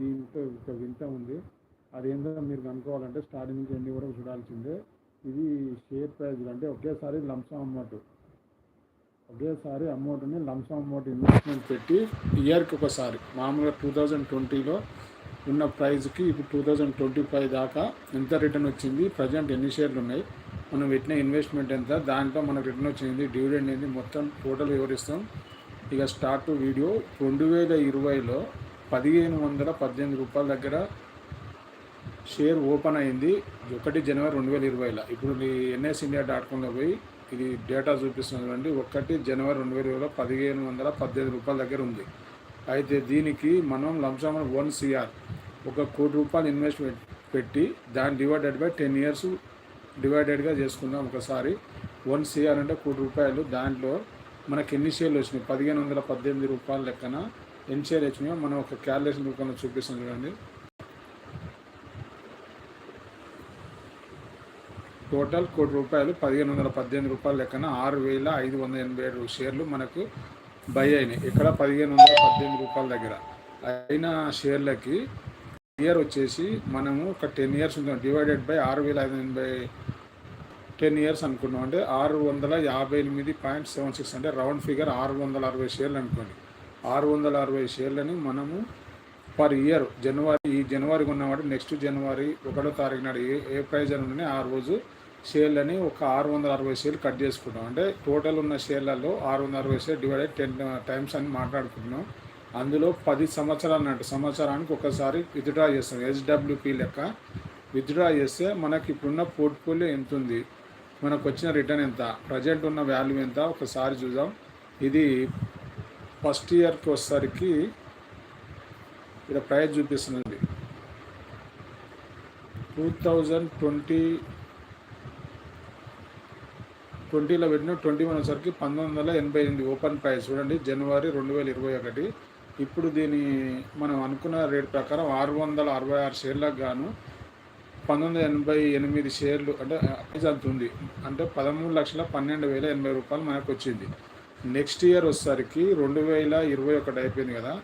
దీంతో ఒక వింత ఉంది. అదేందో మీరు కనుక్కోవాలంటే స్టార్టింగ్ నుంచి ఎన్ని వరకు చూడాల్సిందే. ఇది షేర్ ప్రైజ్ అంటే ఒకేసారి లంసం అమౌంట్ ఒకేసారి అమౌంట్ని లంసం అమౌంట్ ఇన్వెస్ట్మెంట్ పెట్టి ఇయర్కి ఒకసారి మామూలుగా టూ థౌజండ్ ట్వంటీలో ఉన్న ప్రైజ్కి ఇప్పుడు టూ థౌజండ్ ట్వంటీ ఫైవ్ దాకా ఎంత రిటర్న్ వచ్చింది? ప్రజెంట్ ఎన్ని షేర్లు ఉన్నాయి? మనం పెట్టిన ఇన్వెస్ట్మెంట్ ఎంత? దాంట్లో మనకు రిటర్న్ వచ్చింది డివిడెండ్ ఏంది? మొత్తం టోటల్ వివరిస్తాం. ఇక స్టార్ట్ వీడియో రెండు వేల ఇరవైలో పదిహేను వందల పద్దెనిమిది రూపాయల దగ్గర షేర్ ఓపెన్ అయింది. ఒకటి జనవరి రెండు వేల ఇరవైలో. ఇప్పుడు మీ ఎన్ఎస్ ఇండియా డాట్ కామ్లో పోయి ఇది డేటా చూపిస్తుంది ఒకటి జనవరి రెండు వేల ఇరవైలో పదిహేను వందల పద్దెనిమిది రూపాయల దగ్గర ఉంది. అయితే దీనికి మనం లంసమ్ వన్ సిఆర్ ఒక కోటి రూపాయలు ఇన్వెస్ట్మెంట్ పెట్టి దాన్ని డివైడెడ్ బై టెన్ ఇయర్స్ డివైడెడ్గా చేసుకుందాం ఒకసారి. వన్ సిఆర్ అంటే కోటి రూపాయలు. దాంట్లో మనకి ఎన్ని షేర్లు వచ్చినాయి? పదిహేను వందల పద్దెనిమిది రూపాయల లెక్కన ఎన్ని షేర్లు మనం ఒక క్యాలిక్యులేషన్ రూపంలో చూపిస్తాం చూడండి. టోటల్ కోటి రూపాయలు పదిహేను వందల పద్దెనిమిది రూపాయల లెక్కన ఆరు వేల ఐదు వందల ఎనభై ఏడు షేర్లు మనకు బై అయినాయి. ఇక్కడ పదిహేను వందల పద్దెనిమిది రూపాయల దగ్గర. అయిన షేర్లకి ఇయర్ వచ్చేసి మనము ఒక టెన్ ఇయర్స్ ఉంటుంది డివైడెడ్ బై ఆరు వేల ఐదు ఎనభై టెన్ ఇయర్స్ అనుకున్నాం అంటే ఆరు వందల యాభై ఎనిమిది పాయింట్ సెవెన్ సిక్స్ అంటే రౌండ్ ఫిగర్ ఆరు వందల అరవై షేర్లు అనుకోండి. ఆరు వందల అరవై షేర్లని మనము పర్ ఇయర్ జనవరి ఈ జనవరి కొన్నవాడు నెక్స్ట్ జనవరి ఒకటో తారీఖు నాడు ఏ ఏ ప్రైజ్ అని ఆ రోజు షేర్లని ఒక ఆరు వందల అరవై షేర్లు కట్ చేసుకుంటాం. అంటే టోటల్ ఉన్న షేర్లలో ఆరు వందల అరవై షేర్ డివైడెడ్ టెన్ టైమ్స్ అని మాట్లాడుకుంటున్నాం. అందులో పది సంవత్సరాలు అన్నట్టు సంవత్సరానికి ఒకసారి విత్డ్రా చేస్తాం. హెచ్డబ్ల్యూపీ లెక్క విత్డ్రా చేస్తే మనకి ఇప్పుడున్న పోర్ట్ఫోలియో ఎంత ఉంది మనకు వచ్చిన రిటర్న్ ఎంత? ప్రజెంట్ ఉన్న వాల్యూ ఎంత? ఒకసారి చూద్దాం. ఇది ఫస్ట్ ఇయర్కి వచ్చేసరికి ఇక్కడ ప్రైజ్ చూపిస్తుందండి టూ థౌజండ్ ట్వంటీ ట్వంటీలో పెట్టిన ట్వంటీ వన్ వచ్చరికి పంతొమ్మిది వందల ఎనభై ఎనిమిది ఓపెన్ ప్రైస్ చూడండి జనవరి రెండు వేల ఇరవై ఒకటి. ఇప్పుడు దీని మనం అనుకున్న రేట్ ప్రకారం ఆరు వందల అరవై ఆరు షేర్లకు గాను పంతొమ్మిది వందల ఎనభై ఎనిమిది షేర్లు అంటే ప్రైస్ అంత ఉంది. అంటే పదమూడు లక్షల పన్నెండు వేల ఎనభై రూపాయలు మనకు వచ్చింది. నెక్స్ట్ ఇయర్ వచ్చేసరికి రెండు వేల ఇరవై ఒకటి అయిపోయింది కదా.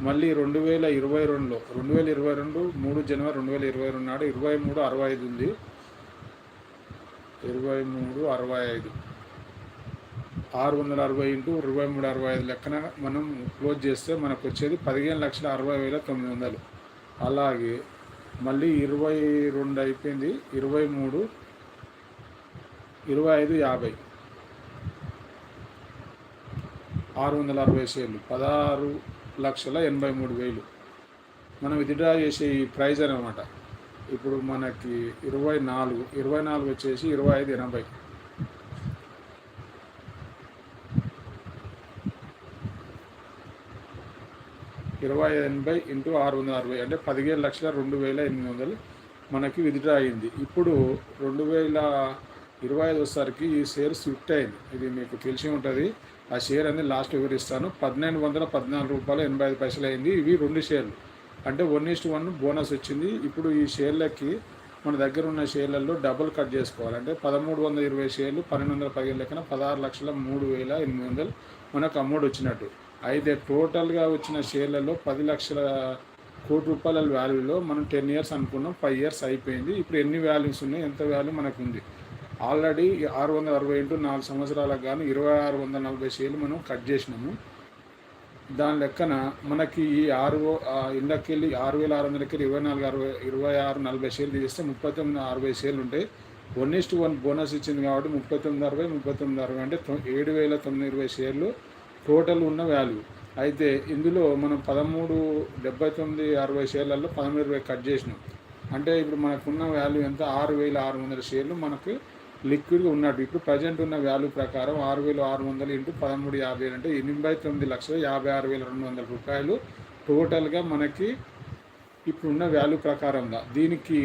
మళ్ళీ రెండు వేల ఇరవై రెండులో రెండు వేల ఇరవై రెండు మూడు జనవరి రెండు వేల ఇరవై రెండు నాడు ఇరవై మూడు అరవై ఐదు ఉంది. ఇరవై మూడు అరవై ఐదు. ఆరు వందల అరవై ఇంటూ ఇరవై మూడు అరవై ఐదు లెక్కన మనం క్లోజ్ చేస్తే మనకు వచ్చేది పదిహేను లక్షల అరవై వేల తొమ్మిది వందలు. అలాగే మళ్ళీ ఇరవై రెండు అయిపోయింది ఇరవై మూడు ఇరవై ఐదు యాభై. ఆరు వందల అరవై షేర్లు. పదహారు లక్షల ఎనభై మూడు వేలు. మనం విత్డ్రా చేసే ఈ ప్రైజ్ అనమాట ఇప్పుడు మనకి ఇరవై నాలుగు ఇరవై నాలుగు వచ్చేసి ఇరవై ఐదు ఎనభై. ఇరవై ఎనభై ఇంటూ ఆరు వందల అరవై అంటే పదిహేను లక్షల రెండు వేల ఎనిమిది వందలు మనకి విత్డ్రా అయింది. ఇప్పుడు రెండు వేల ఇరవై ఐదు వచ్చేసరికి ఈ షేర్ స్విఫ్ట్ అయింది. ఇది మీకు తెలిసి ఉంటుంది. ఆ షేర్ అనేది లాస్ట్ వివరిస్తాను. పదిహేను వందల పద్నాలుగు రూపాయలు ఎనభై ఐదు పైసలు అయింది. ఇవి రెండు షేర్లు. అంటే వన్ ఇస్ట్ వన్ బోనస్ వచ్చింది. ఇప్పుడు ఈ షేర్లకి మన దగ్గర ఉన్న షేర్లలో డబుల్ కట్ చేసుకోవాలి. అంటే పదమూడు వందల ఇరవై షేర్లు పన్నెండు వందల పదిహేను లెక్కన పదహారు లక్షల మూడు వేల ఎనిమిది వందలు మనకు అమౌంట్ వచ్చినట్టు. అయితే టోటల్గా వచ్చిన షేర్లలో పది లక్షల కోటి రూపాయల వాల్యూలో మనం టెన్ ఇయర్స్ అనుకున్నాం. ఫైవ్ ఇయర్స్ అయిపోయింది. ఇప్పుడు ఎన్ని వాల్యూస్ ఉన్నాయి? ఎంత వాల్యూ మనకు ఉంది? ఆల్రెడీ ఆరు వందల అరవై ఇంటూ నాలుగు సంవత్సరాలకు గాను ఇరవై ఆరు వందల నలభై షేర్లు మనం కట్ చేసినాము. దాని లెక్కన మనకి ఈ ఆరు ఇండ్లకి వెళ్ళి ఆరు వేల ఆరు వందలకి ఇరవై నాలుగు అరవై ఇరవై ఆరు నలభై షేర్లు తీస్తే ముప్పై తొమ్మిది అరవై షేర్లు ఉంటాయి. వన్ ఇస్ట్ వన్ బోనస్ ఇచ్చింది కాబట్టి ముప్పై తొమ్మిది అరవై ముప్పై తొమ్మిది అరవై అంటే ఏడు వేల తొమ్మిది ఇరవై షేర్లు టోటల్ ఉన్న వాల్యూ. అయితే ఇందులో మనం పదమూడు డెబ్బై తొమ్మిది అరవై షేర్లలో పదమూడు ఇరవై కట్ చేసినాం. అంటే ఇప్పుడు మనకున్న వాల్యూ ఎంత? ఆరు వేల ఆరు వందల షేర్లు మనకు లిక్విడ్గా ఉన్నట్టు ఇప్పుడు ప్రజెంట్ ఉన్న వాల్యూ ప్రకారం ఆరు వేల ఆరు వందలు ఇంటూ పదమూడు యాభై అంటే ఎనభై తొమ్మిది లక్షల యాభై ఆరు వేల రెండు వందల రూపాయలు టోటల్గా మనకి ఇప్పుడున్న వాల్యూ ప్రకారంగా. దీనికి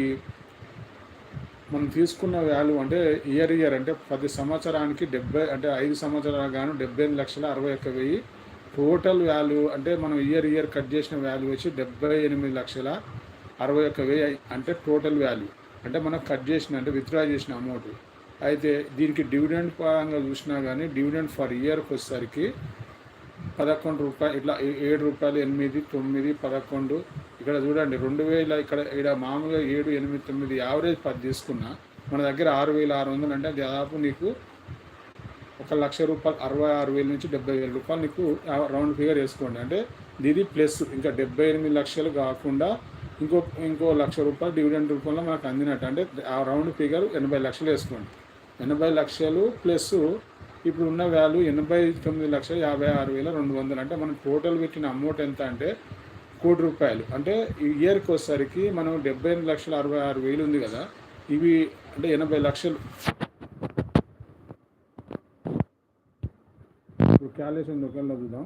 మనం తీసుకున్న వాల్యూ అంటే ఇయర్ ఇయర్ అంటే పది సంవత్సరానికి డెబ్బై అంటే ఐదు సంవత్సరాలు గాను డెబ్బై ఎనిమిది లక్షల అరవై ఒక్క వెయ్యి టోటల్ వాల్యూ అంటే మనం ఇయర్ ఇయర్ కట్ చేసిన వాల్యూ వచ్చి డెబ్బై ఎనిమిది లక్షల అరవై ఒక్క వెయ్యి అంటే టోటల్ వాల్యూ. అంటే మనం కట్ చేసిన అంటే విత్డ్రా చేసిన అమౌంట్. అయితే దీనికి డివిడెండ్ పరంగా చూసినా కానీ డివిడెండ్ ఫర్ ఇయర్కి వచ్చేసరికి పదకొండు రూపాయలు ఇట్లా ఏ- ఏడు రూపాయలు ఎనిమిది తొమ్మిది పదకొండు ఇక్కడ చూడండి రెండు వేల ఇక్కడ ఇక్కడ మామూలుగా ఏడు ఎనిమిది తొమ్మిది యావరేజ్ పది తీసుకున్నా మన దగ్గర ఆరు వేల ఆరు వందలు అంటే దాదాపు నీకు ఒక లక్ష రూపాయలు అరవై ఆరు వేల నుంచి డెబ్బై వేల రూపాయలు నీకు రౌండ్ ఫిగర్ వేసుకోండి. అంటే ఇది ప్లస్ ఇంకా డెబ్బై ఎనిమిది లక్షలు కాకుండా ఇంకో ఇంకో లక్ష రూపాయలు డివిడెండ్ రూపంలో మనకు అందినట్టు. అంటే ఆ రౌండ్ ఫిగర్ ఎనభై లక్షలు వేసుకోండి. ఎనభై లక్షలు ప్లస్ ఇప్పుడు ఉన్న వాల్యూ ఎనభై తొమ్మిది లక్షల యాభై ఆరు వేల రెండు వందలు. అంటే మనం టోటల్ పెట్టిన అమౌంట్ ఎంత అంటే కోటి రూపాయలు. అంటే ఇయర్కి వచ్చేసరికి మనం డెబ్బై ఎనిమిది లక్షల అరవై ఆరు వేలు ఉంది కదా ఇవి అంటే ఎనభై లక్షలు. ఇప్పుడు క్యాలిక్యులేషన్ ఒకవేళ చూద్దాం.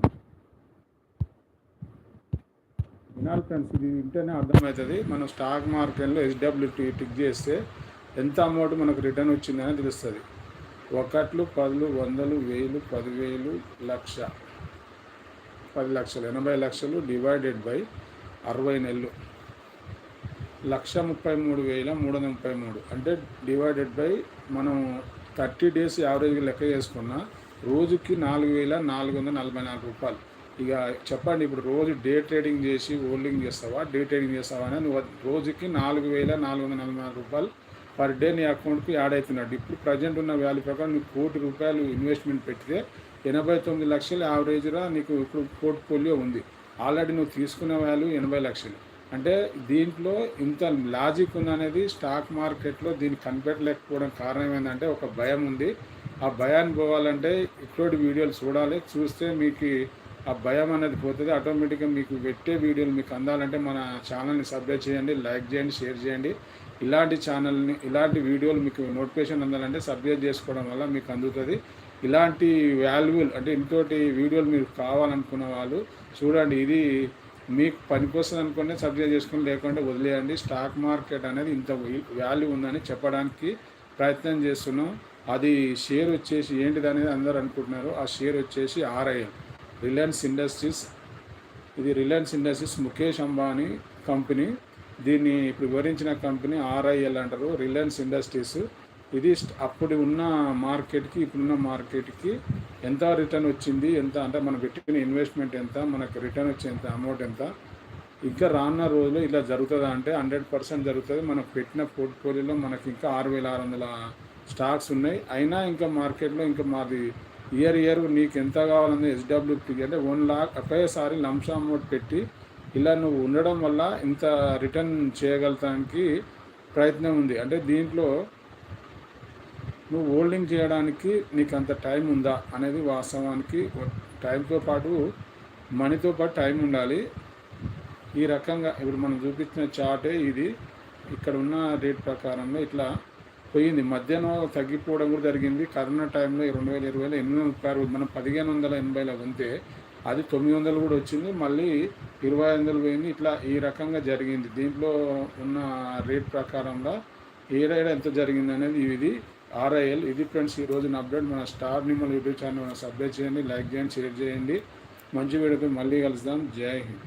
వినాలి ఫ్రెండ్స్ ఇది వింటేనే అర్థమవుతుంది. మనం స్టాక్ మార్కెట్లో ఎస్డబ్ల్యూటీ టిక్ చేస్తే ఎంత అమౌంట్ మనకు రిటర్న్ వచ్చిందని తెలుస్తుంది. ఒకట్లు పదులు వందలు వేలు పదివేలు లక్ష. పది లక్షలు ఎనభై లక్షలు డివైడెడ్ బై అరవై నెలలు. లక్ష ముప్పై మూడు వేల మూడు వందల ముప్పై మూడు. అంటే డివైడెడ్ బై మనం థర్టీ డేస్ యావరేజ్గా లెక్క చేసుకున్న రోజుకి నాలుగు వేల నాలుగు వందల నలభై నాలుగు రూపాయలు. ఇక చెప్పండి ఇప్పుడు రోజు డే ట్రేడింగ్ చేసి హోల్డింగ్ చేస్తావా డే ట్రేడింగ్ చేస్తావా అని రోజుకి నాలుగు వేల నాలుగు వందల నలభై నాలుగు రూపాయలు పర్ డే నీ అకౌంట్కి యాడ్ అవుతున్నాడు. ఇప్పుడు ప్రజెంట్ ఉన్న వాల్యూ ప్రకారం నీకు కోటి రూపాయలు ఇన్వెస్ట్మెంట్ పెడితే ఎనభై తొమ్మిది లక్షలు యావరేజ్గా నీకు ఇప్పుడు పోర్ట్ఫోలియో ఉంది. ఆల్రెడీ నువ్వు తీసుకున్న వాల్యూ ఎనభై లక్షలు. అంటే దీంట్లో ఇంత లాజిక్ ఉందనేది స్టాక్ మార్కెట్లో దీన్ని కనిపెట్టలేకపోవడం కారణం ఏంటంటే ఒక భయం ఉంది. ఆ భయాన్ని పోవాలంటే ఇటువంటి వీడియోలు చూడాలి. చూస్తే మీకు ఆ భయం అనేది పోతుంది. ఆటోమేటిక్గా మీకు పెట్టే వీడియోలు మీకు అందాలంటే మన ఛానల్ని సబ్స్క్రైబ్ చేయండి లైక్ చేయండి షేర్ చేయండి. ఇలాంటి ఛానల్ని ఇలాంటి వీడియోలు మీకు నోటిఫికేషన్ అందాలంటే సబ్స్క్రైబ్ చేసుకోవడం వల్ల మీకు అందుతుంది. ఇలాంటి వాల్యుబుల్ అంటే ఇంకోటి వీడియోలు మీరు కావాలనుకున్న వాళ్ళు చూడండి ఇది మీకు పనికొస్తుంది అనుకుంటే సబ్స్క్రైబ్ చేసుకుని లేకుంటే వదిలేయండి. స్టాక్ మార్కెట్ అనేది ఇంత వాల్యూ ఉందని చెప్పడానికి ప్రయత్నం చేస్తున్నాం. అది షేర్ వచ్చేసి ఏంటిది అనేది అందరూ అనుకుంటున్నారు. ఆ షేర్ వచ్చేసి ఆర్ఐఎల్ రిలయన్స్ ఇండస్ట్రీస్ ఇది Reliance Industries Mukesh Ambani company దీన్ని ఇప్పుడు వివరించిన కంపెనీ ఆర్ఐఎల్ అంటారు రిలయన్స్ ఇండస్ట్రీస్. ఇది అప్పుడు ఉన్న మార్కెట్కి ఇప్పుడున్న మార్కెట్కి ఎంత రిటర్న్ వచ్చింది ఎంత అంటే మనం పెట్టిన ఇన్వెస్ట్మెంట్ ఎంత మనకు రిటర్న్ వచ్చే ఎంత అమౌంట్ ఎంత. ఇంకా రానున్న రోజులు ఇలా జరుగుతుందా అంటే హండ్రెడ్ పర్సెంట్ జరుగుతుంది. మనం పెట్టిన పోర్ట్ఫోలియోలో మనకి ఇంకా ఆరు వేల ఆరు వందల స్టాక్స్ ఉన్నాయి. అయినా ఇంకా మార్కెట్లో ఇంకా మాది ఇయర్ ఇయర్ నీకు ఎంత కావాలంటే ఎస్డబ్ల్యూపీ అంటే వన్ లాక్ ఒకేసారి లంసా అమౌంట్ పెట్టి ఇలా నువ్వు ఉండడం వల్ల ఇంత రిటర్న్ చేయగలటానికి ప్రయత్నం ఉంది. అంటే దీంట్లో నువ్వు హోల్డింగ్ చేయడానికి నీకు అంత టైం ఉందా అనేది వాస్తవానికి టైంతో పాటు మనీతో పాటు టైం ఉండాలి. ఈ రకంగా ఇప్పుడు మనం చూపించిన చార్టే ఇది. ఇక్కడ ఉన్న రేట్ ప్రకారంలో ఇట్లా పోయింది. మధ్యాహ్నం తగ్గిపోవడం కూడా జరిగింది. కరోనా టైంలో రెండు వేల ఇరవైలో ఎనిమిది వందల ముప్పై మనం పదిహేను వందల ఎనభైలో ఉంటే అది తొమ్మిది వందలు కూడా వచ్చింది. మళ్ళీ ఇరవై వందలు పోయింది ఇట్లా ఈ రకంగా జరిగింది. దీంట్లో ఉన్న రేట్ ప్రకారంలో ఏ రేట్ ఎంత జరిగింది అనేది ఇది ఆర్ఐఎల్. ఇది ఫ్రెండ్స్ ఈ రోజున అప్డేట్. మన star Nimmala YouTube channel subscribe చేయండి లైక్ చేయండి షేర్ చేయండి. మంచి వీడియోతో మళ్ళీ కలుద్దాం. జై హింద్.